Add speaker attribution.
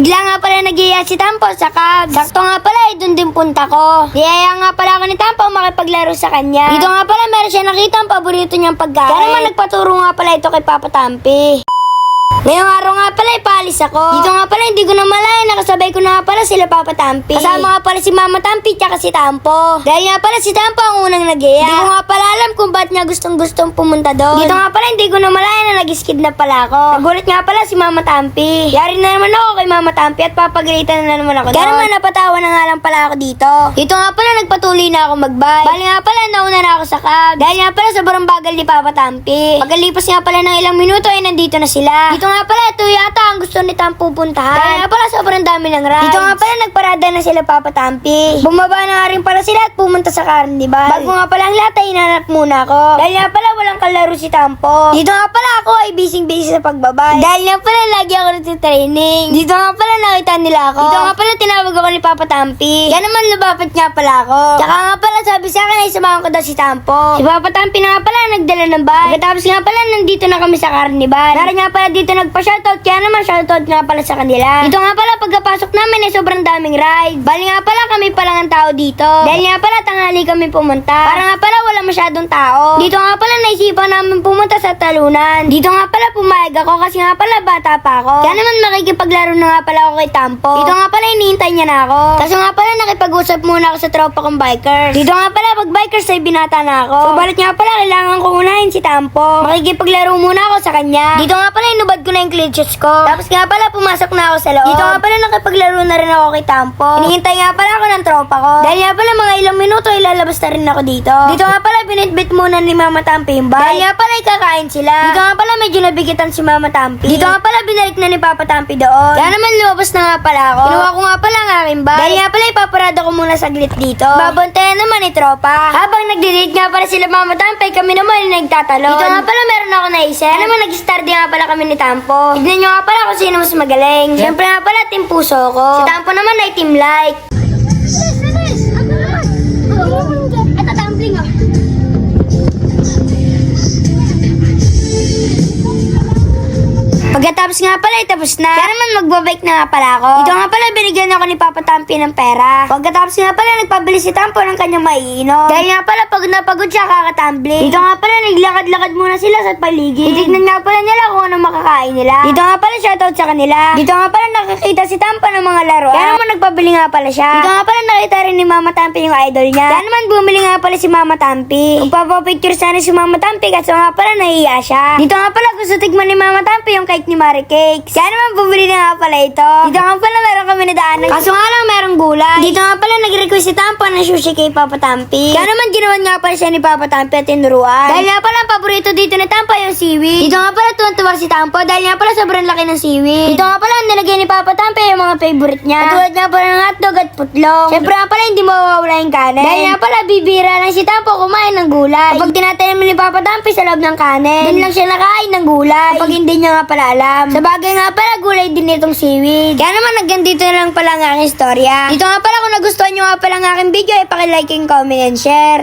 Speaker 1: Bigla nga pala nagiya si Tampo sa cab. Sakto nga pala, eh, dun din punta ko. Niyaya nga pala ako ni Tampo makipaglaro sa kanya. Dito nga pala meron siya nakita ang paborito niyang pagkain. Kaya naman nagpaturo nga pala ito kay Papa Tampi. Ngayong araw nga pala, ipalis ako. Dito nga pala, hindi ko na malaya, nakasabay ko na nga pala sila Papa Tampi. Kasama nga pala si Mama Tampi, tsaka si Tampo. Dahil nga pala si Tampo ang unang nag Hindi ko nga pala alam kung ba't niya gustong gustong pumunta doon. Dito nga pala, hindi ko na malaya na nag-skid na pala ako. Nagulat nga pala si Mama Tampi. Yari na naman ako kay Mama Tampi at papagalitan na naman ako Kaya naman napatawa na nga lang pala ako dito. Dito nga pala, nagpatuloy na ako magbike. Bali nga pala, nauna na ako sa cab. Dahil nga pala, sobrang bagal ni Papa Tampi. Pagkalipas nga pala ng ilang minuto, ay nandito na sila. Dito nga pala, ito yata ang gusto ni Tampo puntahan. Kaya nga pala, sobrang dami ng rides. Dito nga pala, nagparada na sila Papa Tampi. Bumaba na nga rin pala sila at pumunta sa carnival. Bago nga pala ang lahat, ay hinanap muna ako. Dahil nga pala, walang kalaro si Tampo. Dito nga pala, ako ay busy-busy sa pagbabay. Dahil nga pala, lagi ako nagtitraining. Dito nga pala, nakita nila ako. Dito nga pala, tinawag ako ni Papa Tampi. Kaya naman, lumapit nga pala ako. Tsaka nga pala, sabi sa akin, ay samahan ko daw si Tampo. Si Papa Tampi na nga pala, nagdala ng bike. Pagkatapos nga pala, nandito na kami sa carnival. Nara nga pala dito nagpa-shoutout, kaya naman shoutout nga pala sa kanila. Dito nga pala, pagkapasok namin ay sobrang daming ride. Bali nga pala, kami pa lang ang tao dito. Dahil nga pala, tanghali kami pumunta. Para nga pala, wala masyadong tao. Dito nga pala, naisipan namin pumunta sa talunan. Dito nga pala, pumayag ako kasi nga pala, bata pa ako. Kaya naman, makikipaglaro na nga pala ako kay Tampo. Dito nga pala, hinihintay niya na ako. Kaso nga pala, nakipag-usap muna ako sa tropa kong bikers. Dito nga pala, pag bikers ay binata na ako. Subalit nga pala, kailangan ko unahin si Tampo. Makikipaglaro muna ako sa kanya. Dito nga pala, inubad ko na yung glitches ko. Tapos nga pala, pumasok na ako sa loob. Dito nga pala, nakipaglaro na rin ako kay Tampo. Hinihintay nga pala ako ng tropa ko. Dahil nga pala, mga ilang minuto, ilalabas na rin ako dito. Dito nga pala, binitbit muna ni Mama Tampi yung bike. Dahil nga pala, ikakain sila. Dito nga pala, medyo nabigitan si Mama Tampi. Dito nga pala, binalik na ni Papa Tampi doon. Kaya naman, lumabas na nga pala ako. Kinuha ko nga pala ang aking bike. Dahil nga pala, ipaparada ko muna saglit dito. Babantayan naman ni tropa. Habang nagdi-date nga pala sila Mama Tampi, kami naman ay nagtatalon. Dito nga pala, meron ako naisip. Kaya naman, nag-start nga pala kami ni Tampo. Tignan nyo nga pala kung sino mas magaling. Siyempre nga pala, team puso ko. Si Tampo naman ay team like. Pagkatapos nga pala, tapos na. Kaya naman magbabike na nga pala ako. Dito nga pala, binigyan ako ni Papa Tampi ng pera. Pagkatapos nga pala, nagpabili si Tampo ng kanyang maiinom. Dahil nga pala, pagod na pagod siya kakatumbling. Dito nga pala, naglakad-lakad muna sila sa paligid. Titignan nga pala nila kung ano makakain nila. Dito nga pala, shoutout sa kanila. Dito nga pala, nakakita si Tampo ng mga laro. Kaya naman, nagpabili nga pala siya. Dito nga pala, nakita rin ni Mama Tampi yung idol niya. Kaya naman, bumili nga pala si Mama Tampi. Magpapapicture sana si Mama Tampi kaso nga pala, nahiya siya. Dito nga pala, gusto tigman ni Mama Tampi yung cake ni Mari Cakes. Kaya naman, bumili na nga pala ito. Dito nga pala, meron kami na daanan. Kaso nga lang, merong gulay. Dito nga pala, nag-request si Tampo ng sushi kay Papa Tampi. Kaya naman, ginawan nga pala siya ni Papa Tampi at tinuruan. Dahil nga pala, ang paborito dito Tampo yung seaweed. Dito nga pala, tuwan-tuwa si Tampo dahil nga pala, sobrang laki ng seaweed. Dito nga pala, nilagay ni Papa Tampi yung mga favorite niya. Katulad nga pala ng hotdog at putlong. Siyempre nga pala, hindi mawawala yung kanin. Dahil nga pala, bibira lang si Tampo kumain ng gulay. Kapag tinatanim ni Papa Tampi sa loob ng kanin, doon lang siya nakain ng gulay. Kapag hindi niya nga pala alam. Sa bagay nga pala, gulay din itong seaweed. Kaya naman, hanggang dito na lang pala ang aking istorya. Dito nga pala, kung nagustuhan nyo nga pala ang aking video, ay pakilike and comment and share.